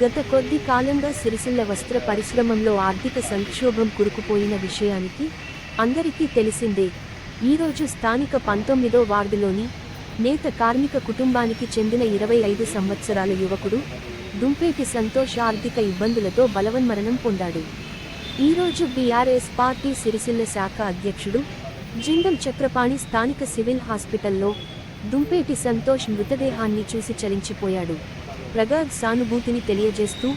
గత కొద్ది కాలంగా సిరిసిల్ల వస్త్ర పరిశ్రమంలో ఆర్థిక సంక్షోభం కురుకుపోయిన విషయానికి అందరికీ తెలిసిందే. ఈరోజు స్థానిక పంతొమ్మిదో వార్డులోని నేత కార్మిక కుటుంబానికి చెందిన ఇరవై ఐదు సంవత్సరాల యువకుడు దుంపేటి సంతోష్ ఆర్థిక ఇబ్బందులతో బలవన్మరణం పొందాడు. ఈరోజు బీఆర్ఎస్ పార్టీ సిరిసిల్ల శాఖ అధ్యక్షుడు జిందం చక్రపాణి స్థానిక సివిల్ హాస్పిటల్లో దుంపేటి సంతోష్ మృతదేహాన్ని చూసి చలించిపోయాడు. ప్రగాఢ్ సానుభూతిని తెలియజేస్తూ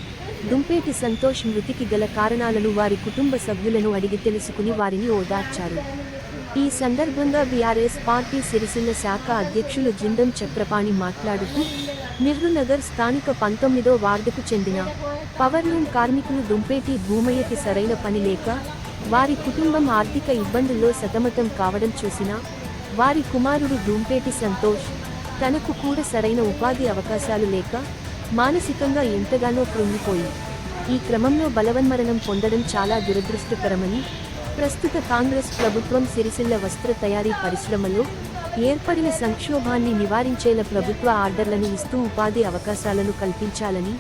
దుంపేటి సంతోష్ మృతికి గల కారణాలను వారి కుటుంబ సభ్యులను అడిగి తెలుసుకుని వారిని ఓదార్చారు. ఈ సందర్భంగా బీఆర్ఎస్ పార్టీ సిరిసిల్ల శాఖ అధ్యక్షులు జిందం చక్రపాణి మాట్లాడుతూ నెహ్రూనగర్ స్థానిక పంతొమ్మిదో వార్డుకు చెందిన పవర్లూమ్ కార్మికులు దుంపేటి భూమయ్యకి సరైన పని లేక వారి కుటుంబం ఆర్థిక ఇబ్బందుల్లో సతమతం కావడం చూసినా వారి కుమారుడు దుంపేటి సంతోష్ తనకు కూడా సరైన ఉపాధి అవకాశాలు లేక మానసికంగా ఎంతగానో కృంగిపోయి ఈ క్రమంలో బలవన్మరణం పొందడం చాలా దురదృష్టకరమని ప్రస్తుత కాంగ్రెస్ ప్రభుత్వం సిరిసిల్ల వస్త్ర తయారీ పరిశ్రమలో ఏర్పడిన సంక్షోభాన్ని నివారించేలా ప్రభుత్వ ఆర్డర్లను ఇస్తూ ఉపాధి అవకాశాలను కల్పించాలని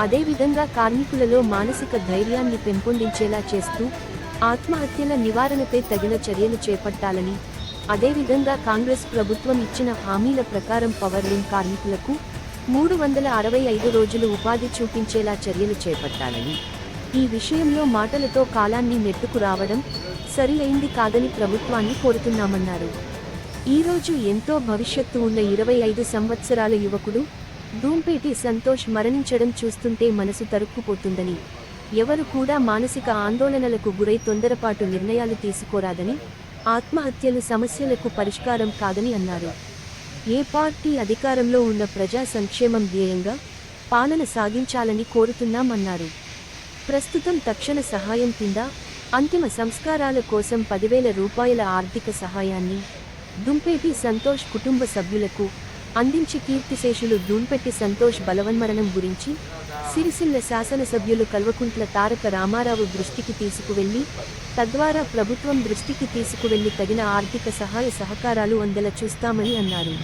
అదేవిధంగా కార్మికులలో మానసిక ధైర్యాన్ని పెంపొందించేలా చేస్తూ ఆత్మహత్యల నివారణపై తగిన చర్యలు చేపట్టాలని అదేవిధంగా కాంగ్రెస్ ప్రభుత్వం ఇచ్చిన హామీల ప్రకారం పవర్లూమ్ కార్మికులకు మూడు వందల అరవై ఐదు రోజులు ఉపాధి చూపించేలా చర్యలు చేపట్టాలని. ఈ విషయంలో మాటలతో కాలాన్ని నెట్టుకు రావడం సరియైంది కాదని ప్రభుత్వాన్ని కోరుతున్నామన్నారు. ఈరోజు ఎంతో భవిష్యత్తు ఉన్న ఇరవై ఐదు సంవత్సరాల యువకుడు ధూంపేటి సంతోష్ మరణించడం చూస్తుంటే మనసు తరుక్కుపోతుందని ఎవరు కూడా మానసిక ఆందోళనలకు గురై తొందరపాటు నిర్ణయాలు తీసుకోరాదని ఆత్మహత్యలు సమస్యలకు పరిష్కారం కాదని అన్నారు. ఏ పార్టీ అధికారంలో ఉన్న ప్రజా సంక్షేమం ధ్యేయంగా పాలన సాగించాలని కోరుతున్నామన్నారు. ప్రస్తుతం తక్షణ సహాయం కింద అంతిమ సంస్కారాల కోసం పదివేల రూపాయల ఆర్థిక సహాయాన్ని దుంపేటి సంతోష్ కుటుంబ సభ్యులకు అందించి కీర్తిశేషులు దూంపెట్టి సంతోష్ బలవన్మరణం గురించి సిరిసిల్ల శాసనసభ్యులు కల్వకుంట్ల తారక రామారావు దృష్టికి తీసుకువెళ్ళి తద్వారా ప్రభుత్వం దృష్టికి తీసుకువెళ్ళి తగిన ఆర్థిక సహాయ సహకారాలు అందేలా చూస్తామని అన్నారు.